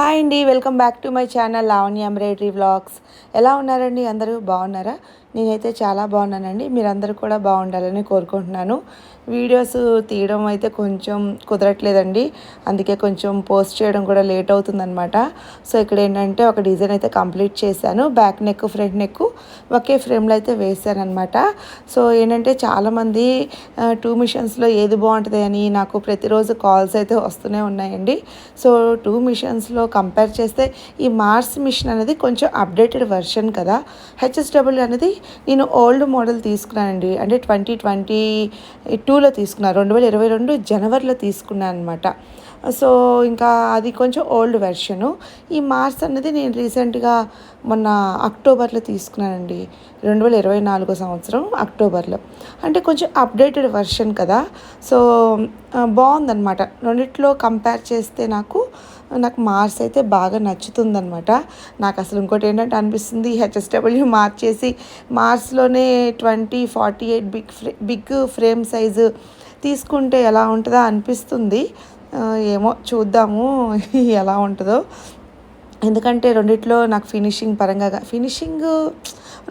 Hi అండి welcome back to my channel Lavanya embroidery vlogs. ఎలా ఉన్నారండి? అందరూ బాగున్నారా? నేనైతే చాలా బాగున్నానండి. మీరందరూ కూడా బాగుండాలని కోరుకుంటున్నాను. వీడియోస్ తీయడం అయితే కొంచెం కుదరట్లేదండి. అందుకే కొంచెం పోస్ట్ చేయడం కూడా లేట్ అవుతుందన్నమాట. సో ఇక్కడ ఏంటంటే ఒక డిజైన్ అయితే కంప్లీట్ చేశాను. బ్యాక్ నెక్ ఫ్రంట్ నెక్ ఒకే ఫ్రేమ్లో అయితే వేసాను అనమాట సో ఏంటంటే చాలామంది టూ మిషన్స్లో ఏది బాగుంటుంది అని నాకు ప్రతిరోజు కాల్స్ అయితే వస్తూనే ఉన్నాయండి. సో టూ మిషన్స్లో కంపేర్ చేస్తే ఈ మార్స్ మిషన్ అనేది కొంచెం అప్డేటెడ్ వెర్షన్ కదా. హెచ్ఎస్డబ్ల్యూ అనేది నేను ఓల్డ్ మోడల్ తీసుకున్నానండి. అంటే ట్వంటీ ట్వంటీ టూలో తీసుకున్నాను రెండు వేల ఇరవై రెండు జనవరిలో తీసుకున్నాను అనమాట సో ఇంకా అది కొంచెం ఓల్డ్ వెర్షను. ఈ మార్స్ అనేది నేను రీసెంట్గా మొన్న అక్టోబర్లో తీసుకున్నానండి. రెండు వేల ఇరవై నాలుగో సంవత్సరం అక్టోబర్లో. అంటే కొంచెం అప్డేటెడ్ వెర్షన్ కదా. సో బాగుందన్నమాట. రెండిట్లో కంపేర్ చేస్తే నాకు నాకు మార్స్ అయితే బాగా నచ్చుతుందనమాట నాకు అసలు ఇంకోటి ఏంటంటే అనిపిస్తుంది హెచ్ఎస్డబ్ల్యూ మార్చేసి మార్స్లోనే ట్వంటీ ఫార్టీ ఎయిట్ బిగ్ ఫ్రే బిగ్ ఫ్రేమ్ సైజు తీసుకుంటే ఎలా ఉంటుందో అనిపిస్తుంది. ఏమో చూద్దాము ఎలా ఉంటుందో. ఎందుకంటే రెండిట్లో నాకు ఫినిషింగ్ పరంగా ఫినిషింగ్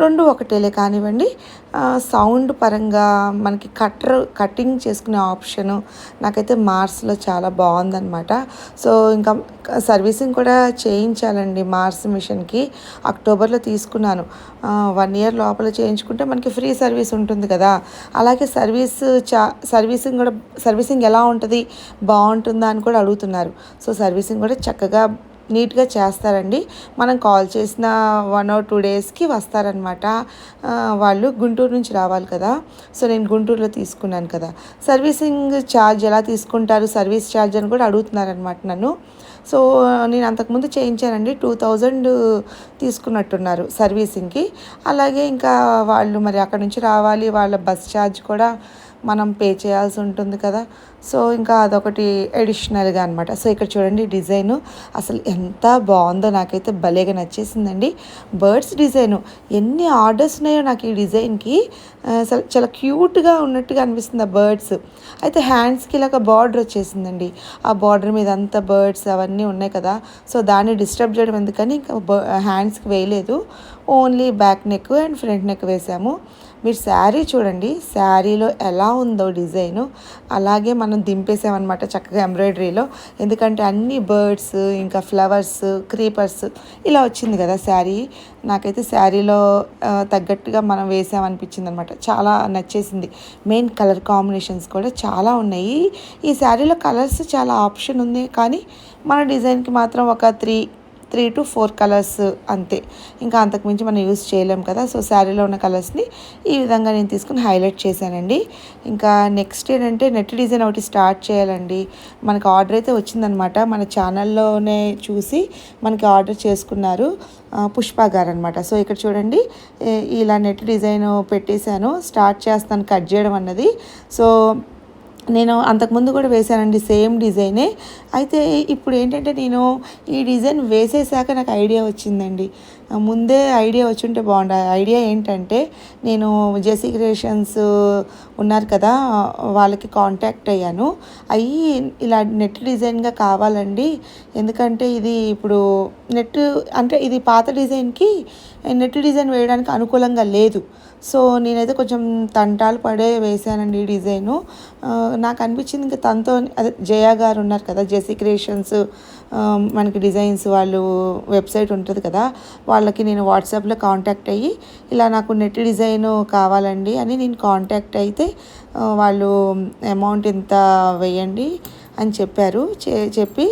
రెండు ఒకటేలే కానివ్వండి. సౌండ్ పరంగా మనకి కట్టర్ కటింగ్ చేసుకునే ఆప్షను నాకైతే మార్స్లో చాలా బాగుందనమాట సో ఇంకా సర్వీసింగ్ కూడా చేయించాలండి మార్స్ మిషన్కి. అక్టోబర్లో తీసుకున్నాను. వన్ ఇయర్ లోపల చేయించుకుంటే మనకి ఫ్రీ సర్వీస్ ఉంటుంది కదా. అలాగే సర్వీస్ చా సర్వీసింగ్ కూడా సర్వీసింగ్ ఎలా ఉంటుంది? బాగుంటుందా అని కూడా అడుగుతున్నారు. సో సర్వీసింగ్ కూడా చక్కగా నీట్గా చేస్తారండి. మనం కాల్ చేసిన వన్ ఆర్ టూ డేస్కి వస్తారనమాట. వాళ్ళు గుంటూరు నుంచి రావాలి కదా. సో నేను గుంటూరులో తీసుకున్నాను కదా. సర్వీసింగ్ ఛార్జ్ ఎలా తీసుకుంటారు? సర్వీస్ ఛార్జ్ అని కూడా అడుగుతున్నారనమాట నన్ను. సో నేను అంతకుముందు చేయించానండి. Two thousand తీసుకున్నట్టున్నారు సర్వీసింగ్కి. అలాగే ఇంకా వాళ్ళు మరి అక్కడ నుంచి రావాలి. వాళ్ళ బస్ ఛార్జ్ కూడా మనం పే చేయాల్సి ఉంటుంది కదా. సో ఇంకా అదొకటి ఎడిషనల్గా అనమాట సో ఇక్కడ చూడండి డిజైను. అసలు ఎంత బాగుందో నాకైతే భలేగా నచ్చేసిందండి. Birds design. ఎన్ని ఆర్డర్స్ ఉన్నాయో నాకు ఈ డిజైన్కి. అసలు చాలా క్యూట్గా ఉన్నట్టుగా అనిపిస్తుంది ఆ బర్డ్స్. అయితే హ్యాండ్స్కి ఇలాగ బార్డర్ వచ్చేసిందండి. ఆ బార్డర్ మీద అంతా బర్డ్స్ అవన్నీ ఉన్నాయి కదా. సో దాన్ని డిస్టర్బ్ చేయడం ఎందుకని ఇంకా హ్యాండ్స్కి వేయలేదు. Only back neck and front neck వేసాము. మీరు శారీ చూడండి శారీలో ఎలా ఉందో డిజైను. అలాగే మనం దింపేసామన్నమాట చక్కగా ఎంబ్రాయిడరీలో. ఎందుకంటే అన్ని బర్డ్స్ ఇంకా ఫ్లవర్స్ క్రీపర్స్ ఇలా వచ్చింది కదా శారీ. నాకైతే శారీలో తగ్గట్టుగా మనం వేసామనిపించింది అనమాట చాలా నచ్చేసింది. మెయిన్ కలర్ కాంబినేషన్స్ కూడా చాలా ఉన్నాయి. ఈ శారీలో కలర్స్ చాలా ఆప్షన్ ఉంది కానీ మన డిజైన్కి మాత్రం ఒక three three two four colours అంతే. ఇంకా అంతకుమించి మనం యూస్ చేయలేం కదా. సో శారీలో ఉన్న కలర్స్ని ఈ విధంగా నేను తీసుకుని హైలైట్ చేశానండి. ఇంకా నెక్స్ట్ ఏంటంటే నెట్ డిజైన్ ఒకటి స్టార్ట్ చేయాలండి. మనకి ఆర్డర్ అయితే వచ్చిందనమాట. మన ఛానల్లోనే చూసి మనకి ఆర్డర్ చేసుకున్నారు పుష్ప గారు అనమాట సో ఇక్కడ చూడండి ఇలా నెట్ డిజైన్ పెట్టేశాను. స్టార్ట్ చేస్తాను కట్ చేయడం అన్నది. సో నేను అంతకుముందు కూడా వేశానండి సేమ్ డిజైనే. అయితే ఇప్పుడు ఏంటంటే నేను ఈ డిజైన్ వేసేసాక నాకు ఐడియా వచ్చిందండి. ముందే ఐడియా వచ్చుంటే బాగుండే. ఐడియా ఏంటంటే నేను జెసీ క్రియేషన్స్ ఉన్నారు కదా వాళ్ళకి కాంటాక్ట్ అయ్యాను. అయ్యి ఇలా నెట్ డిజైన్గా కావాలండి. ఎందుకంటే ఇది ఇప్పుడు నెట్ అంటే ఇది పాత డిజైన్కి నెట్ డిజైన్ వేయడానికి అనుకూలంగా లేదు. సో నేనైతే కొంచెం తంటాలు పడే వేసానండి ఈ డిజైను. నాకు అనిపించింది ఇంకా తనతో అదే జయ గారు ఉన్నారు కదా జెసీ క్రియేషన్స్ మనకి డిజైన్స్ వాళ్ళు వెబ్సైట్ ఉంటుంది కదా వాళ్ళకి నేను వాట్సాప్లో కాంటాక్ట్ అయ్యి ఇలా నాకు నెట్ డిజైన్ కావాలండి అని నేను కాంటాక్ట్ అయితే వాళ్ళు అమౌంట్ ఇంత వేయండి అని చెప్పారు. చెప్పి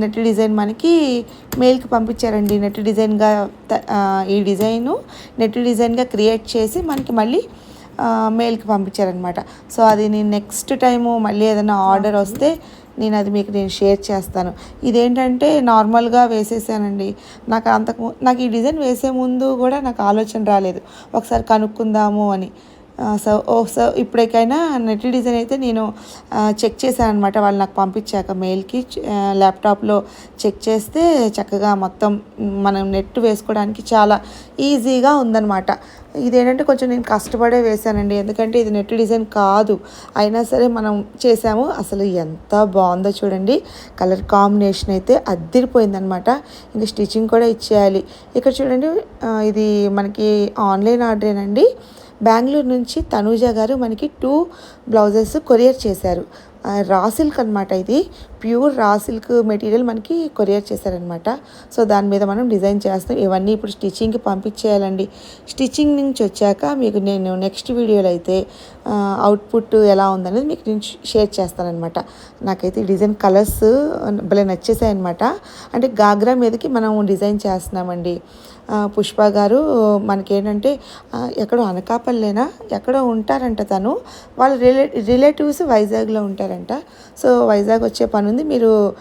నెట్ డిజైన్ మనకి మెయిల్కి పంపించారండి. నెట్ డిజైన్గా ఈ డిజైను నెట్ డిజైన్గా క్రియేట్ చేసి మనకి మళ్ళీ మెయిల్కి పంపించారనమాట సో అది నేను నెక్స్ట్ టైము మళ్ళీ ఏదైనా ఆర్డర్ వస్తే నేను అది మీకు నేను షేర్ చేస్తాను. ఇదేంటంటే నార్మల్గా వేసేసానండి. నాకు అంతకు నాకు ఈ డిజైన్ వేసే ముందు కూడా నాకు ఆలోచన రాలేదు. ఒకసారి కనుక్కుందాము అని. సో ఓ సో ఇప్పటికైనా నెట్ డిజైన్ అయితే నేను చెక్ చేశాను అనమాట వాళ్ళు నాకు పంపించాక మెయిల్కి ల్యాప్టాప్లో చెక్ చేస్తే చక్కగా మొత్తం మనం నెట్ వేసుకోవడానికి చాలా ఈజీగా ఉందన్నమాట. ఇదేంటంటే కొంచెం నేను కష్టపడే వేశానండి. ఎందుకంటే ఇది నెట్ డిజైన్ కాదు. అయినా సరే మనం చేసాము అసలు ఎంత బాగుందో చూడండి. కలర్ కాంబినేషన్ అయితే అద్దిరిపోయిందనమాట ఇంకా స్టిచ్చింగ్ కూడా ఇచ్చేయాలి. ఇక్కడ చూడండి ఇది మనకి ఆన్లైన్ ఆర్డరేనండి. బెంగళూరు నుంచి తనూజ గారు మనకి టూ బ్లౌజెస్ కొరియర్ చేశారు. ఆ, రా సిల్క్ అనమాట ఇది. ప్యూర్ రా సిల్క్ మెటీరియల్ మనకి కొరియర్ చేశారనమాట. సో దాని మీద మనం డిజైన్ చేస్తాం. ఇవన్నీ ఇప్పుడు స్టిచ్చింగ్కి పంపించేయాలండి. స్టిచ్చింగ్ నుంచి వచ్చాక మీకు నేను నెక్స్ట్ వీడియోలో అయితే అవుట్పుట్ ఎలా ఉందనేది మీకు నేను షేర్ చేస్తానమాట నాకైతే డిజైన్ కలర్స్ భలే నచ్చేసాయి అనమాట అంటే గాగ్రా మీదకి మనం డిజైన్ చేస్తున్నామండి. పుష్ప గారు మనకేంటంటే ఎక్కడో అనకాపల్లేనా ఎక్కడో ఉంటారంట తను. వాళ్ళ రిలే రిలేటివ్స్ వైజాగ్లో ఉంటారంట. సో వైజాగ్ వచ్చే పని ఉంది. మీరు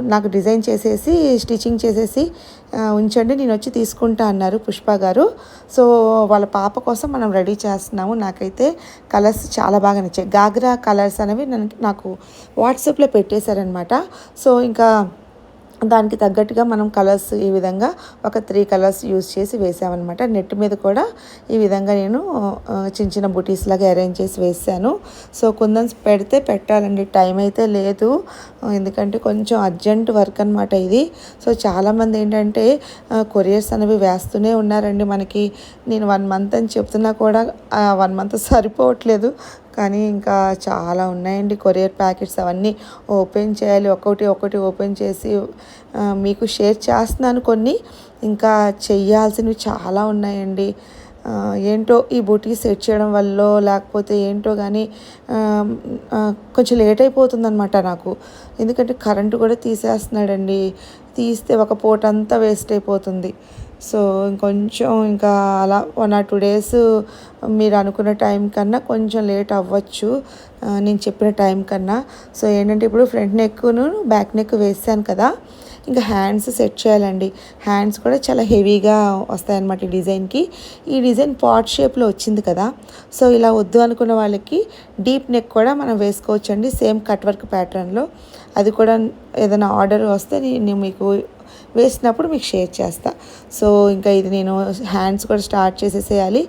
నాకు డిజైన్ చేసేసి స్టిచ్చింగ్ చేసేసి ఉంచండి. నేను వచ్చి తీసుకుంటా అన్నారు పుష్ప గారు. సో వాళ్ళ పాప కోసం మనం రెడీ చేస్తున్నాము. నాకైతే కలర్స్ చాలా బాగా నచ్చాయి. గాగ్రా కలర్స్ అనేవి నన్ను- నాకు వాట్సాప్లో పెట్టేశారనమాట సో ఇంకా దానికి తగ్గట్టుగా మనం కలర్స్ ఈ విధంగా ఒక త్రీ కలర్స్ యూస్ చేసి వేసామన్నమాట. నెట్ మీద కూడా ఈ విధంగా నేను చిన్న చిన్న బుటీస్ లాగా అరేంజ్ చేసి వేసాను. సో కుందన్స్ పెడితే పెట్టాలండి. టైం అయితే లేదు. ఎందుకంటే కొంచెం అర్జెంట్ వర్క్ అనమాట ఇది. సో చాలామంది ఏంటంటే కొరియర్స్ అనేవి వేస్తూనే ఉన్నారండి మనకి. నేను వన్ మంత్ అని చెప్తున్నా కూడా వన్ మంత్ సరిపోవట్లేదు. కానీ ఇంకా చాలా ఉన్నాయండి కొరియర్ ప్యాకెట్స్ అవన్నీ ఓపెన్ చేయాలి. ఒకటి ఒక్కటి ఓపెన్ చేసి మీకు షేర్ చేస్తున్నాను కొన్ని. ఇంకా చెయ్యాల్సినవి చాలా ఉన్నాయండి. ఏంటో ఈ బుటీ సెట్ చేయడం వల్ల లేకపోతే ఏంటో కానీ కొంచెం లేట్ అయిపోతుందనమాట నాకు. ఎందుకంటే కరెంటు కూడా తీసేస్తున్నాడండి. తీస్తే ఒక పూట అంతా వేస్ట్ అయిపోతుంది. సో ఇంకొంచెం ఇంకా అలా వన్ ఆర్ టూ డేస్ మీరు అనుకున్న టైం కన్నా కొంచెం లేట్ అవ్వచ్చు నేను చెప్పిన టైం కన్నా. సో ఏంటంటే ఇప్పుడు ఫ్రంట్ నెక్ను బ్యాక్ నెక్ వేసాను కదా ఇంకా హ్యాండ్స్ సెట్ చేయాలండి. హ్యాండ్స్ కూడా చాలా హెవీగా వస్తాయన్నమాట ఈ డిజైన్కి. ఈ డిజైన్ పాట్ షేప్లో వచ్చింది కదా సో ఇలా వద్దు అనుకున్న వాళ్ళకి డీప్ నెక్ కూడా మనం వేసుకోవచ్చండి సేమ్ కట్ వర్క్ ప్యాటర్న్లో. అది కూడా ఏదైనా ఆర్డర్ వస్తే నేను మీకు వేసినప్పుడు మీకు షేర్ చేస్తా. సో ఇంకా ఇది నేను హ్యాండ్స్ కూడా స్టార్ట్ చేసేసేయాలి.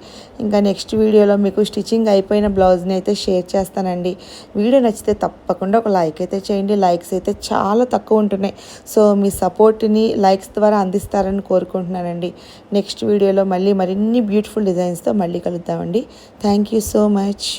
ఇంకా నెక్స్ట్ వీడియోలో మీకు స్టిచ్చింగ్ అయిపోయిన బ్లౌజ్ని అయితే షేర్ చేస్తానండి. వీడియో నచ్చితే తప్పకుండా ఒక లైక్ అయితే చేయండి. లైక్స్ అయితే చాలా తక్కువ ఉంటున్నాయి. సో మీ సపోర్ట్ని లైక్స్ ద్వారా అందిస్తారని కోరుకుంటున్నానండి. నెక్స్ట్ వీడియోలో మళ్ళీ మరిన్ని బ్యూటిఫుల్ డిజైన్స్తో మళ్ళీ కలుద్దామండి. Thank you so much.